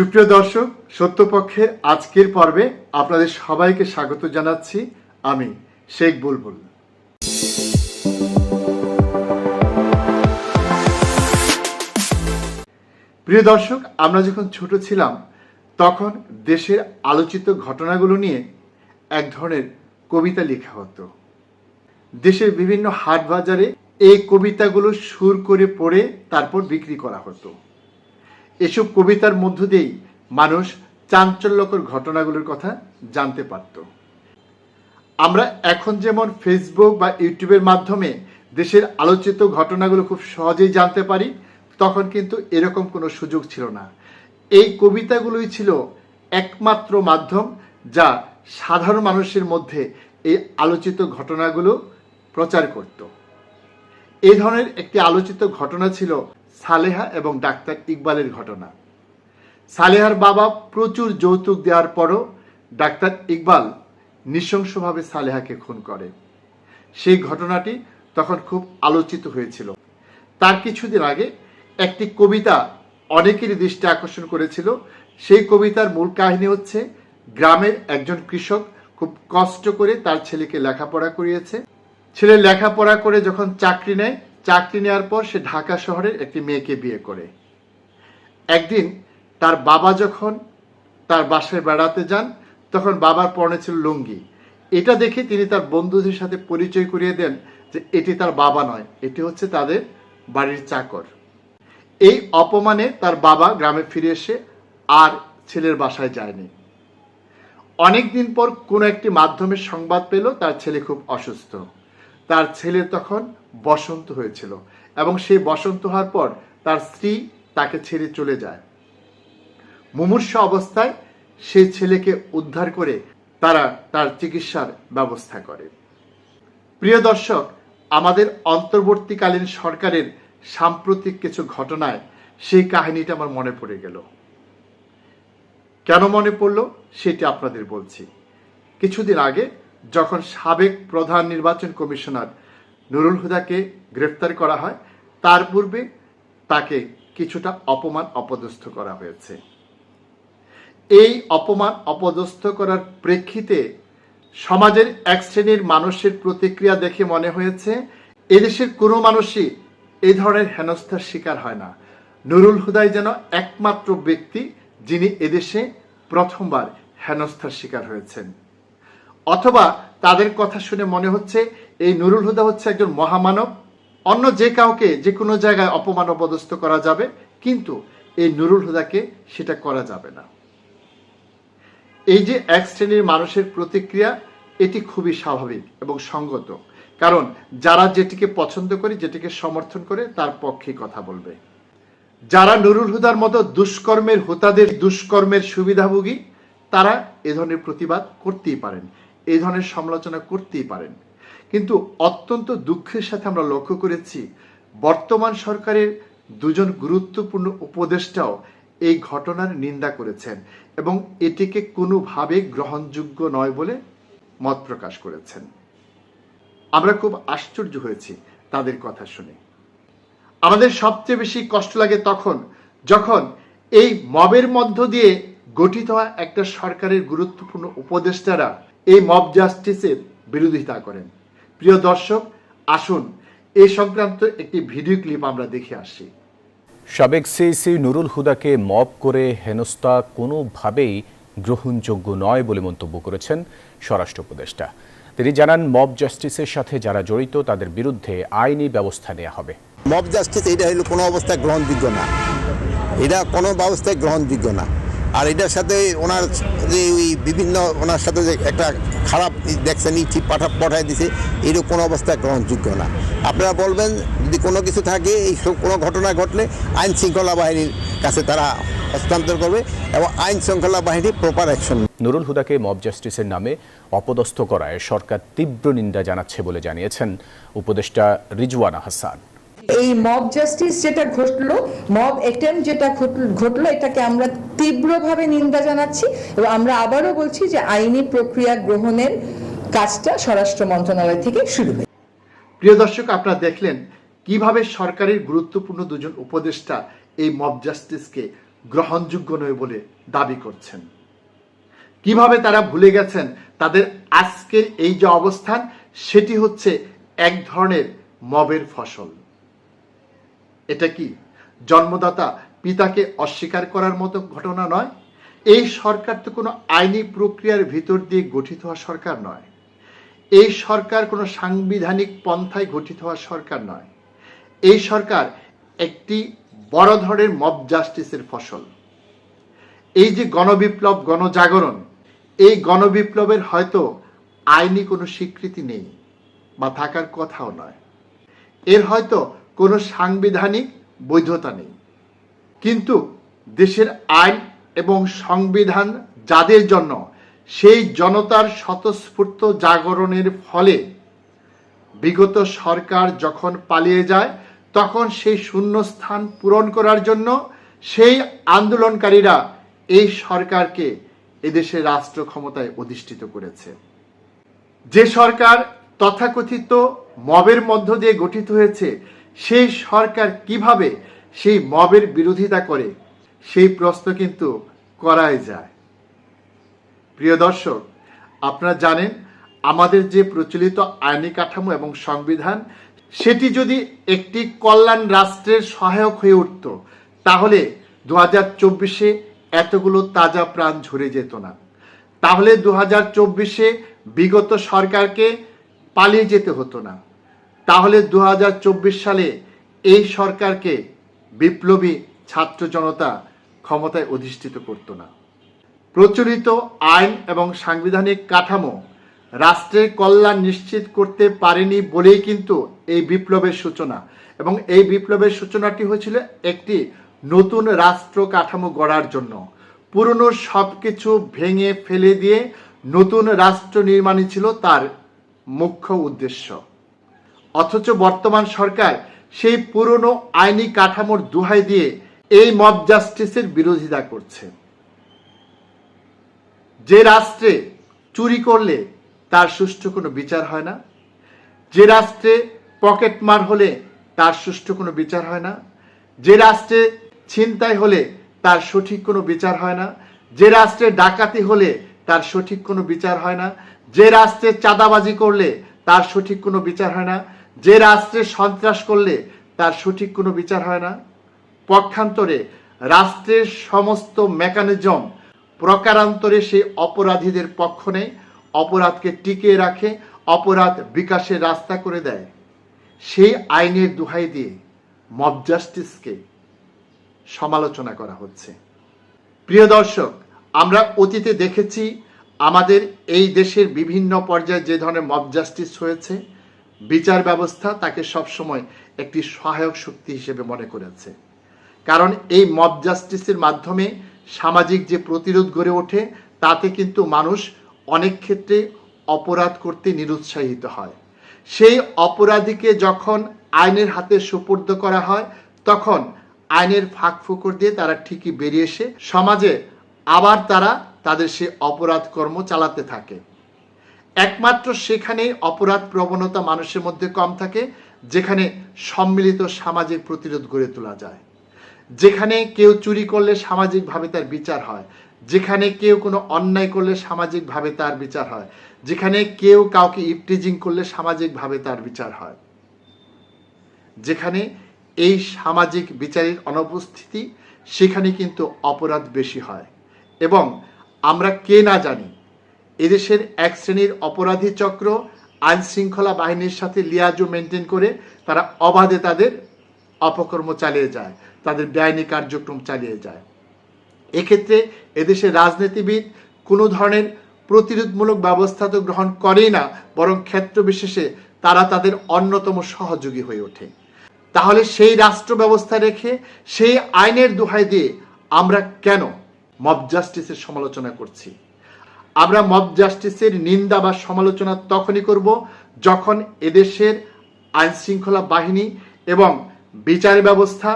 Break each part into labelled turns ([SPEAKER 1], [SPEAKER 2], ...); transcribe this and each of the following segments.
[SPEAKER 1] সুপ্রিয় দর্শক সত্যপক্ষের আজকের পর্বে আপনাদের সবাইকে স্বাগত জানাচ্ছি আমি, শেখ বুলবুল। প্রিয় দর্শক, আমরা যখন ছোট ছিলাম, তখন দেশের আলোচিত ঘটনাগুলো নিয়ে এক ধরনের কবিতা লেখা হতো। দেশের বিভিন্ন হাট বাজারে এই কবিতাগুলো সুর করে পড়ে তারপর বিক্রি করা হতো। এসব কবিতার মধ্য দিয়েই মানুষ চাঞ্চল্যকর ঘটনাগুলোর কথা জানতে পারত। আমরা এখন যেমন ফেসবুক বা ইউটিউবের মাধ্যমে দেশের আলোচিত ঘটনাগুলো খুব সহজেই জানতে পারি, তখন কিন্তু এরকম কোনো সুযোগ ছিল না। এই কবিতাগুলোই ছিল একমাত্র মাধ্যম যা সাধারণ মানুষের মধ্যে এই আলোচিত ঘটনাগুলো প্রচার করত। এই ধরনের একটি আলোচিত ঘটনা ছিল সালেহা এবং ডাক্তার ইকবালের ঘটনা। সালেহার বাবা প্রচুর যৌতুক দেওয়ার পরও ডাক্তার ইকবাল নৃশংসভাবে সালেহাকে খুন করে। সেই ঘটনাটি তখন খুব আলোচিত হয়েছিল। তার কিছুদিন আগে একটি কবিতা অনেকেরই দৃষ্টি আকর্ষণ করেছিল। সেই কবিতার মূল কাহিনী হচ্ছে, গ্রামের একজন কৃষক খুব কষ্ট করে তার ছেলেকে লেখাপড়া করিয়েছে। ছেলে লেখাপড়া করে যখন চাকরি নেয় চাকরি নেওয়ার পর সে ঢাকা শহরের একটি মেয়েকে বিয়ে করে। একদিন তার বাবা যখন তার বাসায় বেড়াতে যান, তখন বাবার পরনে ছিল লুঙ্গি। এটা দেখে তিনি তার বন্ধুদের সাথে পরিচয় করিয়ে দেন যে এটি তার বাবা নয়, এটি হচ্ছে তাদের বাড়ির চাকর। এই অপমানে তার বাবা গ্রামে ফিরে এসে আর ছেলের বাসায় যায়নি। অনেক দিন পর কোনো একটি মাধ্যমে সংবাদ পেল তার ছেলে খুব অসুস্থ। তার ছেলে তখন বসন্ত হয়েছিল এবং সেই বসন্ত হওয়ার পর তার স্ত্রী তাকে ছেড়ে চলে যায়। মুমূর্ষ অবস্থায় সেই ছেলেকে উদ্ধার করে তারা তার চিকিৎসার ব্যবস্থা করে। প্রিয় দর্শক, আমাদের অন্তর্বর্তীকালীন সরকারের সাম্প্রতিক কিছু ঘটনায় সেই কাহিনীটা আমার মনে পড়ে গেল। কেন মনে পড়ল সেটি আপনাদের বলছি। কিছুদিন আগে যখন সাবেক প্রধান নির্বাচন কমিশনার নুরুল হুদাকে গ্রেফতার করা হয়, তার পূর্বে তাকে কিছুটা অপমান অপদস্থ করা হয়েছে। এই অপমান অপদস্থ করার প্রেক্ষিতে সমাজের এক শ্রেণির মানুষের প্রতিক্রিয়া দেখে মনে হয়েছে, এদেশের কোনো মানুষই এই ধরনের হেনস্থার শিকার হয় না। নুরুল হুদাই যেন একমাত্র ব্যক্তি যিনি এদেশে প্রথমবার হেনস্থার শিকার হয়েছেন। অথবা তাদের কথা শুনে মনে হচ্ছে এই নুরুল হুদা হচ্ছে একজন মহামানব। অন্য যে কাউকে যে কোনো জায়গায় অপমান অপদস্থ করা যাবে, কিন্তু এই নুরুল হুদাকে সেটা করা যাবে না। এই যে এক শ্রেণির মানুষের প্রতিক্রিয়া, এটি খুবই স্বাভাবিক এবং সঙ্গত। কারণ যারা যেটিকে পছন্দ করে, যেটিকে সমর্থন করে, তার পক্ষে কথা বলবে। যারা নুরুল হুদার মতো দুষ্কর্মের হোতাদের দুষ্কর্মের সুবিধাভোগী, তারা এ ধরনের প্রতিবাদ করতেই পারেন। এই ধরনের সমালোচনা করতেই পারেন। কিন্তু অত্যন্ত দুঃখের সাথে আমরা লক্ষ্য করেছি, বর্তমান সরকারের দুজন গুরুত্বপূর্ণ উপদেষ্টাও এই ঘটনার নিন্দা করেছেন এবং এটিকে কোনোভাবে গ্রহণযোগ্য নয় বলে মত প্রকাশ করেছেন। আমরা খুব আশ্চর্য হয়েছি তাদের কথা শুনে। আমাদের সবচেয়ে বেশি কষ্ট লাগে তখন, যখন এই মবের মধ্য দিয়ে গঠিত হওয়া একটা সরকারের গুরুত্বপূর্ণ উপদেষ্টারা এই মব জাস্টিসের বিরোধিতা করেন। প্রিয় দর্শক আসুন এ সংক্রান্ত একটি ভিডিও ক্লিপ আমরা দেখে আসি।
[SPEAKER 2] সাবেক সিইসি নুরুল হুদাকে মব করে হেনস্থা কোনোভাবেই গ্রহণযোগ্য নয় বলে মন্তব্য করেছেন স্বরাষ্ট্র উপদেষ্টা। তিনি জানান মব জাস্টিসের সাথে যারা জড়িত তাদের বিরুদ্ধে আইনি ব্যবস্থা নেওয়া হবে।
[SPEAKER 3] মব জাস্টিস এটা হলো কোনো অবস্থায় গ্রহণযোগ্য না। এটা কোনো ব্যবস্থায় গ্রহণযোগ্য না। আর এটার সাথে ওনার যে ওই বিভিন্ন ওনার সাথে যে একটা খারাপ দেখছেন ইচ্ছি পাঠা পাঠাই দিছে এরকম কোনো অবস্থা গ্রহণযোগ্য না। আপনারা বলবেন, যদি কোনো কিছু থাকে, এই সব কোনো ঘটনা ঘটলে আইন শৃঙ্খলা বাহিনীর কাছে তারা হস্তান্তর করবে এবং আইন শৃঙ্খলা বাহিনী প্রপার অ্যাকশন
[SPEAKER 2] নুরুল হুদাকে মব জাস্টিসের নামে অপদস্থ করায় সরকার তীব্র নিন্দা জানাচ্ছে বলে জানিয়েছেন উপদেষ্টা রিজওয়ানা হাসান।
[SPEAKER 4] এই মব জাস্টিস যেটা ঘটলো মব অ্যাটেম্প যেটা ঘটলো, এটাকে আমরা তীব্রভাবে নিন্দা জানাচ্ছি এবং আমরা আবারও বলছি যে আইনি প্রক্রিয়া গ্রহণের কাজটা স্বরাষ্ট্র মন্ত্রণালয় থেকে শুরু হবে
[SPEAKER 1] প্রিয় দর্শক, আপনারা দেখলেন কীভাবে সরকারের গুরুত্বপূর্ণ দুজন উপদেষ্টা এই মব জাস্টিসকে গ্রহণযোগ্য নয় বলে দাবি করছেন। কীভাবে তারা ভুলে গেছেন তাদের আজকের এই যে অবস্থান, সেটি হচ্ছে এক ধরনের মবের ফসল। এটা কি? জন্মদাতা পিতাকে অস্বীকার করার মতো ঘটনা নয়? এই সরকার তো কোনো আইনি প্রক্রিয়ার ভিতর দিয়ে গঠিত হওয়া সরকার নয়। এই সরকার কোনো সাংবিধানিক পন্থায় গঠিত হওয়া সরকার নয়। এই সরকার একটি বড় ধরনের মব জাস্টিসের ফসল। এই যে গণবিপ্লব, গণজাগরণ, এই গণবিপ্লবের হয়তো আইনি কোনো স্বীকৃতি নেই বা থাকার কথাও নয়। এর হয়তো সাংবিধানিক বৈধতা নেই। কিন্তু দেশের আইন এবং সংবিধান যাদের জন্য, সেই জনতার স্বতঃস্ফূর্ত জাগরণের ফলে বিগত সরকার যখন পালিয়ে যায়, তখন সেই শূন্যস্থান পূরণ করার জন্য সেই আন্দোলনকারীরা এই সরকারকে এদেশের রাষ্ট্র ক্ষমতায় অধিষ্ঠিত করেছে। যে সরকার তথাকথিত মবের মধ্য দিয়ে গঠিত হয়েছে সেই সরকার কীভাবে সেই মবের বিরোধিতা করে, সেই প্রশ্ন কিন্তু করাই যায়। প্রিয় দর্শক, আপনারা জানেন, আমাদের যে প্রচলিত আইনি কাঠামো এবং সংবিধান, সেটি যদি একটি কল্যাণ রাষ্ট্রের সহায়ক হয়ে উঠত, তাহলে দু হাজার চব্বিশে এতগুলো তাজা প্রাণ ঝরে যেত না। তাহলে দু হাজার চব্বিশে বিগত সরকারকে পালিয়ে যেতে হতো না। তাহলে দু হাজার চব্বিশ সালে এই সরকারকে বিপ্লবী ছাত্র জনতা ক্ষমতায় অধিষ্ঠিত করতো না। প্রচলিত আইন এবং সাংবিধানিক কাঠামো রাষ্ট্রের কল্যাণ নিশ্চিত করতে পারেনি বলেই কিন্তু এই বিপ্লবের সূচনা এবং এই বিপ্লবের সূচনাটি হয়েছিল একটি নতুন রাষ্ট্র কাঠামো গড়ার জন্য। পুরনো সব কিছু ভেঙে ফেলে দিয়ে নতুন রাষ্ট্র নির্মাণই ছিল তার মুখ্য উদ্দেশ্য। অথচ বর্তমান সরকার সেই পুরনো আইনি কাঠামোর দুহাই দিয়ে এই মব জাস্টিসের বিরোধিতা করছে। যে রাষ্ট্রে চুরি করলে তার সুষ্ঠু কোনো বিচার হয় না, যে রাষ্ট্রে পকেটমার হলে তার সুষ্ঠু কোনো বিচার হয় না, যে রাষ্ট্রে ছিনতাই হলে তার সঠিক কোনো বিচার হয় না, যে রাষ্ট্রে ডাকাতি হলে তার সঠিক কোনো বিচার হয় না, যে রাষ্ট্রে চাঁদাবাজি করলে তার সঠিক কোনো বিচার হয় না যে রাষ্ট্রে সন্ত্রাস করলে তার সঠিক কোনো বিচার হয় না। পক্ষান্তরে রাষ্ট্রের সমস্ত মেকানিজম প্রকারান্তরে সেই অপরাধীদের পক্ষ নেয়, অপরাধকে টিকিয়ে রাখে, অপরাধ বিকাশের রাস্তা করে দেয়। সেই আইনের দোহাই দিয়ে মব জাস্টিসকে সমালোচনা করা হচ্ছে। প্রিয় দর্শক, আমরা অতীতে দেখেছি আমাদের এই দেশের বিভিন্ন পর্যায়ে যে ধরনের মব জাস্টিস হয়েছে বিচার ব্যবস্থা তাকে সবসময় একটি সহায়ক শক্তি হিসেবে মনে করেছে। কারণ এই মব জাস্টিসের মাধ্যমে সামাজিক যে প্রতিরোধ গড়ে ওঠে, তাতে কিন্তু মানুষ অনেক ক্ষেত্রে অপরাধ করতে নিরুৎসাহিত হয়। সেই অপরাধীকে যখন আইনের হাতে সুপর্দ করা হয়, তখন আইনের ফাঁক ফুকর দিয়ে তারা ঠিকই বেরিয়ে এসে সমাজে আবার তারা তাদের সেই অপরাধ কর্ম চালাতে থাকে। একমাত্র সেখানেই অপরাধ প্রবণতা মানুষের মধ্যে কম থাকে, যেখানে সম্মিলিত সামাজিক প্রতিরোধ গড়ে তোলা যায়। যেখানে কেউ চুরি করলে সামাজিকভাবে তার বিচার হয়, যেখানে কেউ কোনো অন্যায় করলে সামাজিকভাবে তার বিচার হয়, যেখানে কেউ কাউকে ইপটিজিং করলে সামাজিকভাবে তার বিচার হয়। যেখানে এই সামাজিক বিচারের অনুপস্থিতি, সেখানে কিন্তু অপরাধ বেশি হয়। এবং আমরা কে না জানি এদেশের এক শ্রেণির অপরাধী চক্র আইন শৃঙ্খলা বাহিনীর সাথে লিয়াজো মেনটেন করে তারা অবাধে তাদের অপকর্ম চালিয়ে যায়, তাদের বেআইনি কার্যক্রম চালিয়ে যায়। এক্ষেত্রে এদেশের রাজনীতিবিদ কোনো ধরনের প্রতিরোধমূলক ব্যবস্থা তো গ্রহণ করেই না, বরং ক্ষেত্র বিশেষে তারা তাদের অন্যতম সহযোগী হয়ে ওঠে। তাহলে সেই রাষ্ট্র ব্যবস্থা রেখে সেই আইনের দোহাই দিয়ে আমরা কেন মব জাস্টিসের সমালোচনা করছি? আমরা মব জাস্টিসের নিন্দা বা সমালোচনা তখনই করব যখন এদেশের আইন শৃঙ্খলা বাহিনী এবং বিচার ব্যবস্থা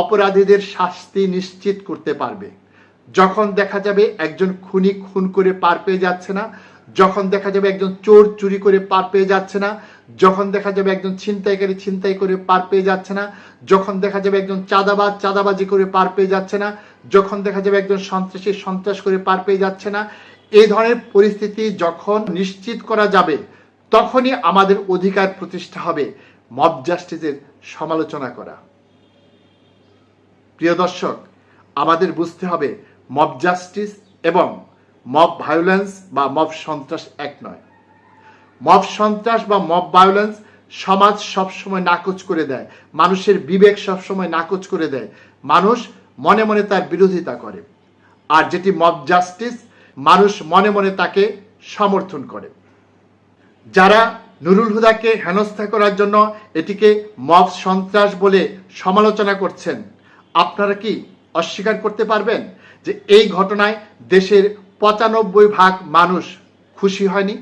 [SPEAKER 1] অপরাধীদের শাস্তি নিশ্চিত করতে পারবে। যখন দেখা যাবে একজন খুনি খুন করে পার পেয়ে যাচ্ছে না, যখন দেখা যাবে একজন চোর চুরি করে পার পেয়ে যাচ্ছে না, যখন দেখা যাবে একজন ছিনতাইকারী ছিনতাই করে পার পেয়ে যাচ্ছে না, যখন দেখা যাবে একজন চাঁদাবাজ চাঁদাবাজি করে পার পেয়ে যাচ্ছে না, যখন দেখা যাবে একজন সন্ত্রাসী সন্ত্রাস করে পার পেয়ে যাচ্ছে না এই ধরনের পরিস্থিতি যখন নিশ্চিত করা যাবে, তখনই আমাদের অধিকার প্রতিষ্ঠা হবে। মব জাস্টিসের সমালোচনা করা। প্রিয় দর্শক, আমাদের বুঝতে হবে মব জাস্টিস এবং মব ভায়োলেন্স বা মব সন্ত্রাস এক নয়। মব সন্ত্রাস বা মব ভায়োলেন্স সমাজ সবসময় নাকচ করে দেয়, মানুষের বিবেক সবসময় নাকচ করে দেয়, মানুষ মনে মনে তার বিরোধিতা করে। আর যেটি মব জাস্টিস মানুষ মনে মনে তাকে সমর্থন করে। যারা নুরুল হুদাকে হেনস্থা করার জন্য এটিকে মব সন্ত্রাস বলে সমালোচনা করছেন, আপনারা কি অস্বীকার করতে পারবেন যে এই ঘটনায় দেশের পঁচানব্বই ভাগ মানুষ খুশি হয়নি?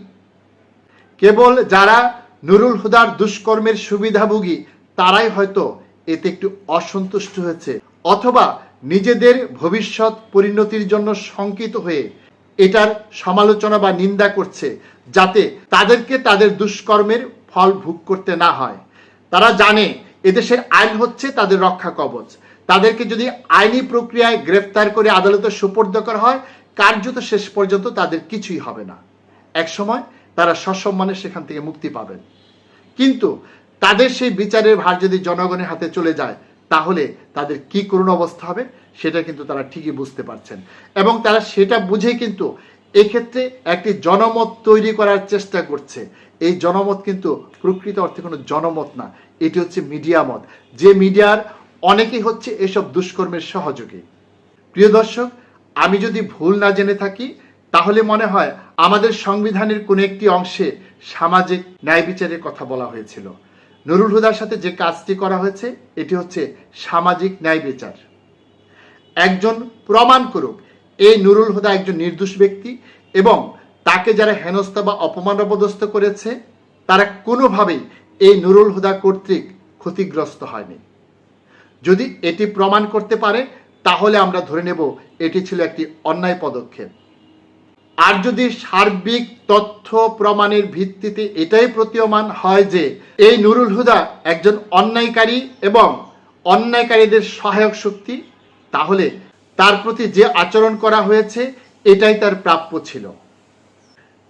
[SPEAKER 1] কেবল যারা নুরুল হুদার দুষ্কর্মের সুবিধাভোগী, তারাই হয়তো এতে একটু অসন্তুষ্ট হয়েছে, অথবা নিজেদের ভবিষ্যৎ পরিণতির জন্য শঙ্কিত হয়ে এটার সমালোচনা বা নিন্দা করছে যাতে তাদেরকে তাদের দুষ্কর্মের ফল ভোগ করতে না হয়। তারা জানে এদেশের আইন হচ্ছে তাদের রক্ষা কবচ। তাদেরকে যদি আইনি প্রক্রিয়ায় গ্রেফতার করে আদালতে সুপর্দ করা হয়, কার্যত শেষ পর্যন্ত তাদের কিছুই হবে না। একসময় তারা সসম্মানে সেখান থেকে মুক্তি পাবেন। কিন্তু তাদের সেই বিচারের ভার যদি জনগণের হাতে চলে যায়, তাহলে তাদের কি করুণ অবস্থা হবে? সেটা কিন্তু তারা ঠিকই বুঝতে পারছেন। এবং তারা সেটা বুঝে কিন্তু এক্ষেত্রে একটি জনমত তৈরি করার চেষ্টা করছে। এই জনমত কিন্তু প্রকৃত অর্থে কোনো জনমত না, এটি হচ্ছে মিডিয়া মত। যে মিডিয়ার অনেকেই হচ্ছে এসব দুষ্কর্মের সহযোগী। প্রিয় দর্শক, আমি যদি ভুল না জেনে থাকি, তাহলে মনে হয় আমাদের সংবিধানের কোনো একটি অংশে সামাজিক ন্যায় বিচারের কথা বলা হয়েছিল। নুরুল হুদার সাথে যে কাজটি করা হয়েছে, এটি হচ্ছে সামাজিক ন্যায় বিচার। একজন প্রমাণ করুক, এই নুরুল হুদা একজন নির্দোষ ব্যক্তি এবং তাকে যারা হেনস্থা বা অপমান অপদস্থ করেছে, তারা কোনোভাবেই এই নুরুল হুদা কর্তৃক ক্ষতিগ্রস্ত হয়নি। যদি এটি প্রমাণ করতে পারে, তাহলে আমরা ধরে নেব এটি ছিল একটি অন্যায় পদক্ষেপ। আর যদি সার্বিক তথ্য প্রমাণের ভিত্তিতে এটাই প্রতীয়মান হয় যে, এই নুরুল হুদা একজন অন্যায়কারী এবং অন্যায়কারীদের সহায়ক শক্তি তাহলে তার প্রতি যে আচরণ করা হয়েছে, এটাই তার প্রাপ্য ছিল।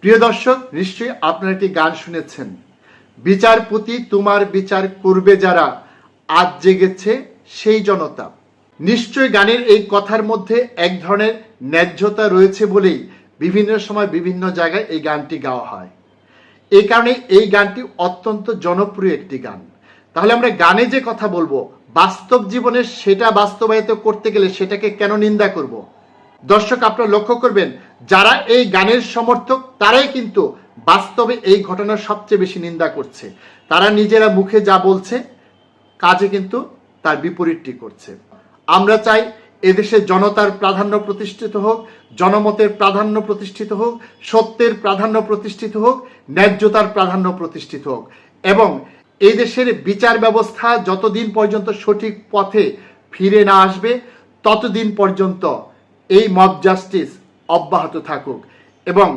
[SPEAKER 1] প্রিয় দর্শক, নিশ্চয়ই আপনারা একটি গান শুনেছেন। বিচারপতি তোমার বিচার করবে যারা, আজ জেগেছে সেই জনতা। নিশ্চয় গানের এই কথার মধ্যে এক ধরনের ন্যায্যতা রয়েছে বলেই বিভিন্ন সময় বিভিন্ন জায়গায় এই গানটি গাওয়া হয়। এই কারণে এই গানটি অত্যন্ত জনপ্রিয় একটি গান। তাহলে আমরা গানে যে কথা বলব বাস্তব জীবনে সেটা বাস্তবায়িত করতে গেলে সেটাকে কেন নিন্দা করব। দর্শক, আপনারা লক্ষ্য করবেন, যারা এই গানের সমর্থক, তারাই কিন্তু বাস্তবে এই ঘটনার সবচেয়ে বেশি নিন্দা করছে তারা নিজেরা মুখে যা বলছে, কাজে কিন্তু তার বিপরীতটি করছে আমরা চাই এদেশে জনতার প্রাধান্য প্রতিষ্ঠিত হোক, জনমতের প্রাধান্য প্রতিষ্ঠিত হোক, সত্যের প্রাধান্য প্রতিষ্ঠিত হোক, ন্যায্যতার প্রাধান্য প্রতিষ্ঠিত হোক এবং এই দেশের বিচার ব্যবস্থা যতদিন পর্যন্ত সঠিক পথে ফিরে না আসবে, ততদিন পর্যন্ত এই মব জাস্টিস অব্যাহত থাকুক এবং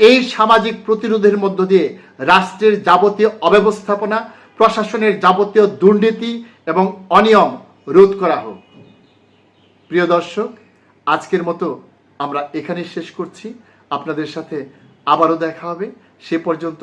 [SPEAKER 1] এই সামাজিক প্রতিরোধের মধ্য দিয়ে রাষ্ট্রের যাবতীয় অব্যবস্থাপনা, প্রশাসনের যাবতীয় দুর্নীতি এবং অনিয়ম রোধ করা হোক। প্রিয় দর্শক, আজকের মতো আমরা এখানেই শেষ করছি। আপনাদের সাথে আবারও দেখা হবে। সে পর্যন্ত